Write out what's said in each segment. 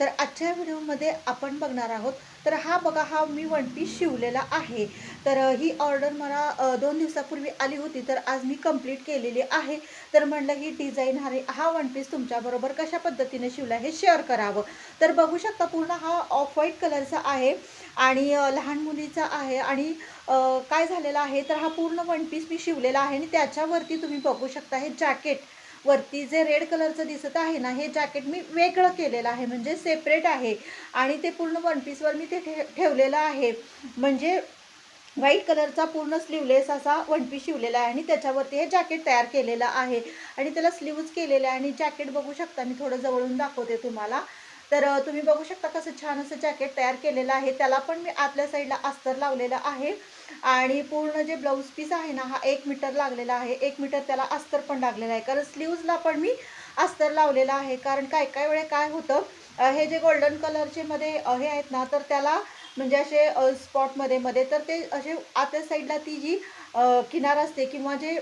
तर आजच्या व्हिडिओमध्ये आपण बघणार आहोत. तर हा बघा हा मी वन पीस शिवलेला आहे. तर ही ऑर्डर मला दोन दिवसापूर्वी आली होती. तर आज मी कंप्लीट केलेली आहे. तर म्हणलं ही डिझाईन हा हा वन पीस तुमच्याबरोबर कशा पद्धतीने शिवला हे शेअर करावं. तर बघू शकता पूर्ण हा ऑफ व्हाईट कलरचा आहे आणि लहान मुलीचा आहे आणि काय झालेलं आहे. तर हा पूर्ण वन पीस मी शिवलेला आहे आणि त्याच्यावरती तुम्ही बघू शकता हे जॅकेट वरती जे रेड कलरचं दिसत आहे ना हे जॅकेट मी वेगळं केलेलं आहे. म्हणजे सेपरेट आहे. आणि ते पूर्ण वन पीसवर मी ते ठे ठेवलेलं आहे. म्हणजे व्हाईट कलरचा पूर्ण स्लीवलेस असा वन पीस शिवलेला आहे. आणि त्याच्यावरती हे जॅकेट तयार केलेलं आहे. आणि त्याला स्लीव्ज केलेलं आहे. आणि जॅकेट बघू शकता मी थोडं जवळून दाखवते तुम्हाला. तर तुम्ही बघू शकता कसं छान असं जॅकेट तयार केलेलं आहे. त्याला पण मी आतल्या साईडला अस्तर लावलेलं आहे. आणि पूर्ण जे ब्लाऊज पीस आहे ना हा एक मीटर लागलेला आहे. एक मीटर त्याला अस्तर पण लागलेला आहे. कारण स्लीव्जला पण मी अस्तर लावलेलं आहे. कारण काय काय वेळे काय होतं हे जे गोल्डन कलरचे मध्ये हे आहेत ना तर त्याला म्हणजे असे स्पॉटमध्ये मध्ये तर ते असे आतल्या साईडला ती जी किनार असते किंवा जे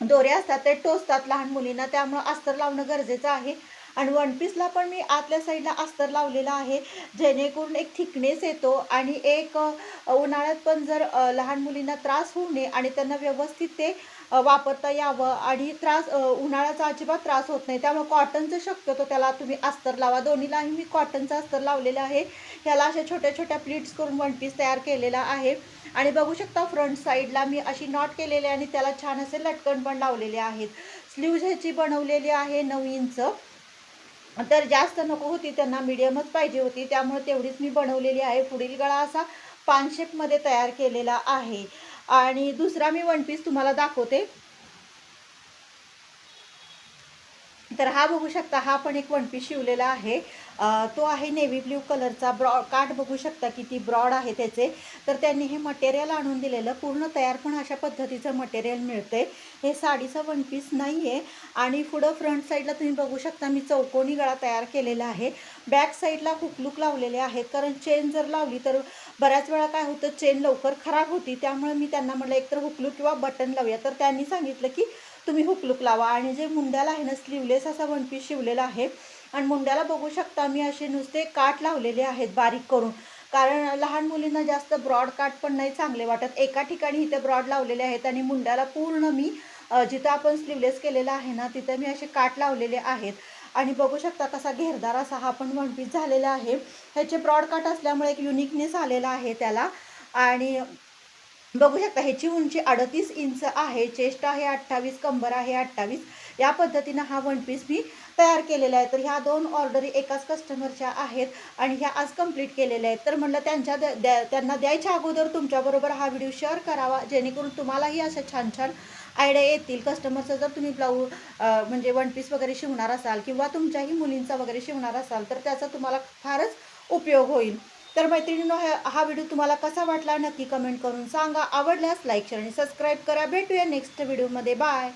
दोऱ्या असतात ते टोचतात लहान मुलींना. त्यामुळं अस्तर लावणं गरजेचं आहे. आणि वन पीसला पण मी आतल्या साईडला अस्तर लावलेला आहे. जेणेकरून एक थिकनेस येतो आणि एक उन्हाळ्यात पण जर लहान मुलींना त्रास होऊ नये आणि त्यांना व्यवस्थित ते वापरता यावं आणि त्रास उन्हाळ्याचा अजिबात त्रास होत नाही. त्यामुळे कॉटनचं शक्यतो त्याला तुम्ही अस्तर लावा. दोन्हीलाही मी कॉटनचं अस्तर लावलेलं आहे. ह्याला अशा छोट्या छोट्या प्लीट्स करून वन पीस तयार केलेला आहे. आणि बघू शकता फ्रंट साईडला मी अशी नॉट केलेली आणि त्याला छान असे लटकन पण लावलेले आहेत. स्लीव्ज ह्याची बनवलेली आहे नऊ इंच. तर जास्त नको होती त्यांना मीडियमच पाहिजे होती. त्यामुळे तेवढीच मी बनवलेली आहे. पुढील गळा असा पान शेपमध्ये तयार केलेला आहे. आणि दुसरा मी वन पीस तुम्हाला दाखवते. तर हा बघू शकता हा पण एक वन पीस शिवलेला आहे. तो आहे नेव्ही ब्ल्यू कलरचा ब्रॉड काठ बघू शकता किती ब्रॉड आहे त्याचे. तर त्यांनी हे मटेरियल आणून दिलेलं पूर्ण तयार पण अशा पद्धतीचं मटेरियल मिळते हे साडीचं वन पीस नाही आहे आणि पुढं फ्रंट साईडला तुम्ही बघू शकता मी चौकोनी गळा तयार केलेला आहे. बॅक साईडला हुकलूक लावलेले आहेत. कारण चेन जर लावली तर बऱ्याच वेळा काय होतं चेन लवकर खराब होती. त्यामुळे मी त्यांना म्हटलं एकतर हुकलूक किंवा बटन लावूया. तर त्यांनी सांगितलं की तुम्ही हुकलुक लावा. आणि जे मुंड्याला आहे ना स्लीवलेस असा वन पीस शिवलेला आहे. आणि मुंड्याला बघू शकता मी असे नुसते काठ लावलेले आहेत बारीक करून. कारण लहान मुलींना जास्त ब्रॉड काठ पण नाही चांगले वाटत. एका ठिकाणी इथे ब्रॉड लावलेले आहेत आणि मुंड्याला पूर्ण मी जिथं आपण स्लीवलेस केलेलं आहे ना तिथं मी असे काठ लावलेले आहेत. आणि बघू शकता कसा घेरदार असा हा पण वन पीस झालेला आहे. ह्याचे ब्रॉड काठ असल्यामुळे एक युनिकनेस आलेला आहे त्याला. आणि बघू शकता ह्याची उंची अडतीस इंच आहे चेस्ट आहे अठ्ठावीस कंबर आहे अठ्ठावीस. या पद्धतीनं हा वन पीस मी तयार केलेला आहे. तर ह्या दोन ऑर्डरी एकाच कस्टमरच्या आहेत आणि ह्या आज कंप्लीट केलेल्या आहेत. तर म्हणलं त्यांच्या द्या द्या- त्यांना द्यायच्या अगोदर तुमच्याबरोबर हा व्हिडिओ शेअर करावा जेणेकरून तुम्हालाही अशा छान छान आयडिया येतील. कस्टमरचं जर तुम्ही ब्लाऊज म्हणजे वन पीस वगैरे शिवणार असाल किंवा तुमच्याही मुलींचा वगैरे शिवणार असाल तर त्याचा तुम्हाला फारच उपयोग होईल. तर मैत्रिणींनो हा व्हिडिओ तुम्हाला कसा वाटला नक्की कमेंट करून सांगा. आवडल्यास लाईक शेअर आणि सबस्क्राईब करा. भेटूया नेक्स्ट व्हिडिओमध्ये. बाय.